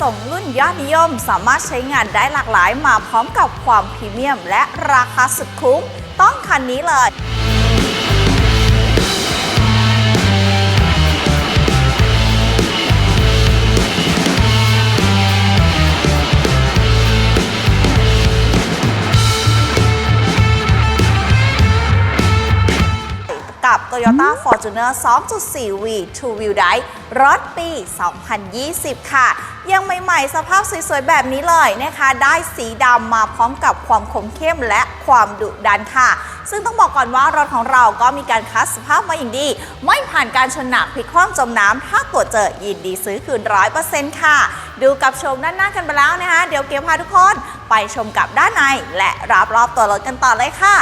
ส่งรุ่นยอดนิยม สามารถใช้งานได้หลากหลายมาพร้อมกับความพรีเมียม และราคาสุดคุ้ม ต้องคันนี้เลย กับ Toyota Fortuner 2.4V Two Wheel Drive รถปี 2020 ค่ะ ยังใหม่ๆ สภาพสวยๆ แบบนี้เลยนะคะ ได้สีดำมาพร้อมกับความคมเข้มและความดุดันค่ะ ซึ่งต้องบอกก่อนว่ารถของเราก็มีการคัดสภาพมาอย่างดี ไม่ผ่านการชนหนักพลิกคว่ำจมน้ำถ้าตรวจเจอยินดีซื้อคืน 100%ค่ะ ดูกับชมด้านหน้ากันไปแล้วนะคะ เดี๋ยวเกียวพาทุกคนไปชมกับด้านในและรับรอบตัวรถกันต่อเลยค่ะ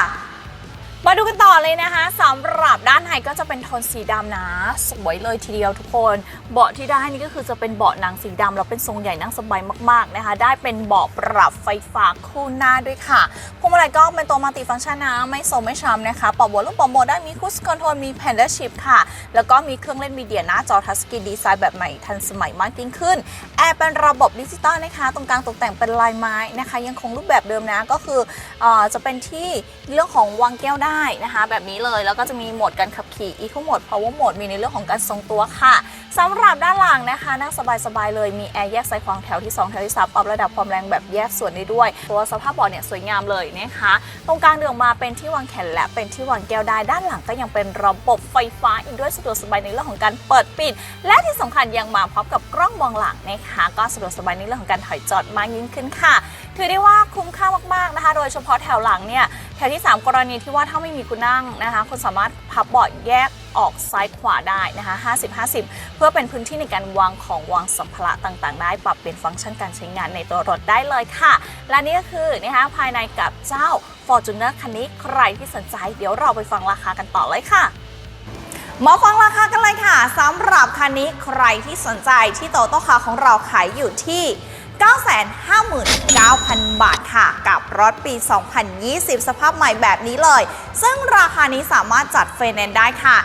มาดูกันต่อเลยนะคะสำหรับด้านในก็จะเป็นโทนสีดำนะ สวยเลยทีเดียวทุกคน เบาะที่ได้นี่ก็คือจะเป็นเบาะหนังสีดำแล้วเป็นทรงใหญ่นั่งสบายมากๆนะคะ ได้เป็นเบาะปรับไฟฟ้าคู่หน้าด้วยค่ะพวงมาลัยก็เป็นตัวมัลติฟังก์ชันนะไม่โซไม่ช้ำนะคะปรับหมดลูกปรับโหมดได้มีคูสคอนโทรลมีแพนเดอร์ชิพค่ะ แล้วก็มีเครื่องเล่นมีเดียหน้าจอทัชสกรีนดีไซน์แบบใหม่ทันสมัยมากยิ่งขึ้นแอร์เป็นระบบดิจิตอลนะคะ ตรงกลางตกแต่งเป็นลายไม้นะคะ ยังคงรูปแบบเดิมนะก็คือเออจะเป็นที่เรื่องของวางแก้วได้ได้นะคะ แบบนี้เลยแล้วก็จะมีโหมดการขับขี่ Eco Mode Power Mode มีในเรื่องของการทรงตัวค่ะสำหรับด้านหลังนะคะ นั่งสบายๆเลยมีแอร์แยกซ้ายขวางแถวที่ 2 แถวที่ 3 ปรับระดับความแรงแบบแยกส่วนได้ด้วย ตัวสภาพเบาะเนี่ยสวยงามเลยนะคะ ตรงกลางเดืองมาเป็นที่วางแขนและเป็นที่วางแก้วได้ ด้านหลังก็ยังเป็นระบบไฟฟ้าอีกด้วยสะดวกสบายในเรื่องของการเปิดปิด และที่สำคัญยังมาพร้อมกับกล้องมองหลังนะคะ ก็สะดวกสบายในเรื่องของการถอยจอดมากยิ่งขึ้นค่ะ ถือได้ว่าคุ้มค่ามากๆนะคะ โดยเฉพาะแถวหลังเนี่ย แถวที่ 3 กรณีที่ว่าถ้าไม่มีคุณนั่งนะคะคุณสามารถพับเบาะแยกออกซ้ายขวาได้นะคะ 50-50 เพื่อเป็นพื้นที่ในการวางของวางสัมภาระต่างๆ ได้ ปรับเปลี่ยนฟังก์ชันการใช้งานในตัวรถได้เลยค่ะ และนี่ก็คือนะคะภายในกับเจ้า Fortuner คันนี้ใครที่สนใจ เดี๋ยวเราไปฟังราคากันต่อเลยค่ะมาฟังราคากันเลยค่ะสำหรับคันนี้ใครที่สนใจที่โตโต้คาของเราขายอยู่ที่ 959,000 บาทค่ะ กับรถปี 2020 สภาพใหม่แบบนี้เลย ซึ่งราคานี้สามารถจัดไฟแนนซ์ได้ค่ะ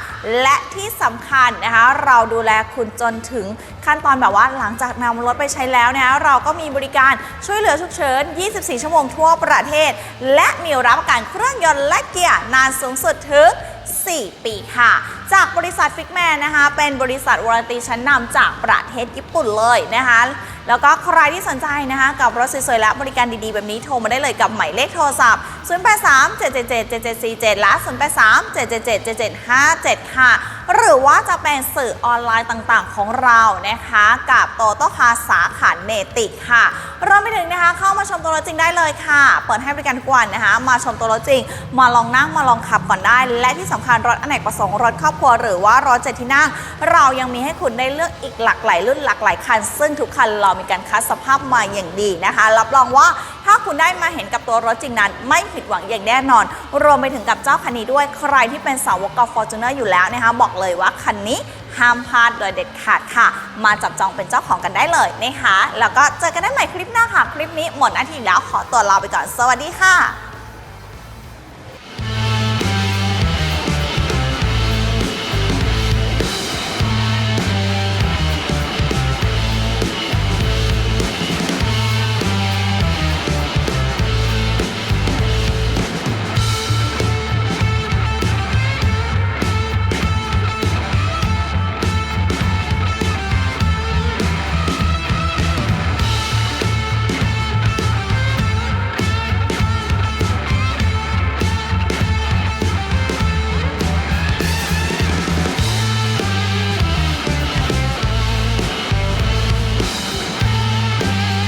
และที่สำคัญนะคะ เราดูแลคุณจนถึงขั้นตอนแบบว่าหลังจากนำรถไปใช้แล้วนะคะเราก็มีบริการช่วยเหลือฉุกเฉิน 24 ชั่วโมงทั่วประเทศ และมีรับประกันเครื่องยนต์และเกียร์นานสูงสุดถึง4 ปีค่ะ จากบริษัทฟิกแมนนะคะ เป็นบริษัทวารันตีชั้นนำจากประเทศญี่ปุ่นเลยนะคะ แล้วก็ใครที่สนใจนะคะ กับรถสวยๆและบริการดีๆ แบบนี้โทรมาได้เลยกับหมายเลขโทรศัพท์ 083 777 7747 และ 083 777 7757 ค่ะหรือว่าจะเป็นสื่อออนไลน์ต่างๆ ของเรานะคะ กับโตโตคาสาขาเนติกค่ะรวมไปถึงนะคะเข้ามาชมตัวรถจริงได้เลยค่ะ เปิดให้บริการทุกวันนะคะ มาชมตัวรถจริง มาลองนั่งมาลองขับก่อนได้ และที่สำคัญรถอเนกประสงค์รถครอบครัวหรือว่ารถเจ็ดที่นั่ง เรายังมีให้คุณได้เลือกอีกหลากหลายรุ่นหลากหลายคัน ซึ่งทุกคันเรามีการคัดสภาพมาอย่างดีนะคะ รับรองว่า ถ้าคุณได้มาเห็นกับตัวรถจริงนั้น ไม่ผิดหวังอย่างแน่นอน รวมไปถึงกับเจ้าคันนี้ด้วยใครที่เป็นสาวกกฟอร์จูเนอร์อยู่แล้วนะคะบอกเลยว่าคันนี้ห้ามพลาดโดยเด็ดขาดค่ะ มาจับจองเป็นเจ้าของกันได้เลยนะคะ แล้วก็เจอกันได้ใหม่คลิปหน้าค่ะ คลิปนี้หมดนาทีแล้วขอตัวลาไปก่อน สวัสดีค่ะ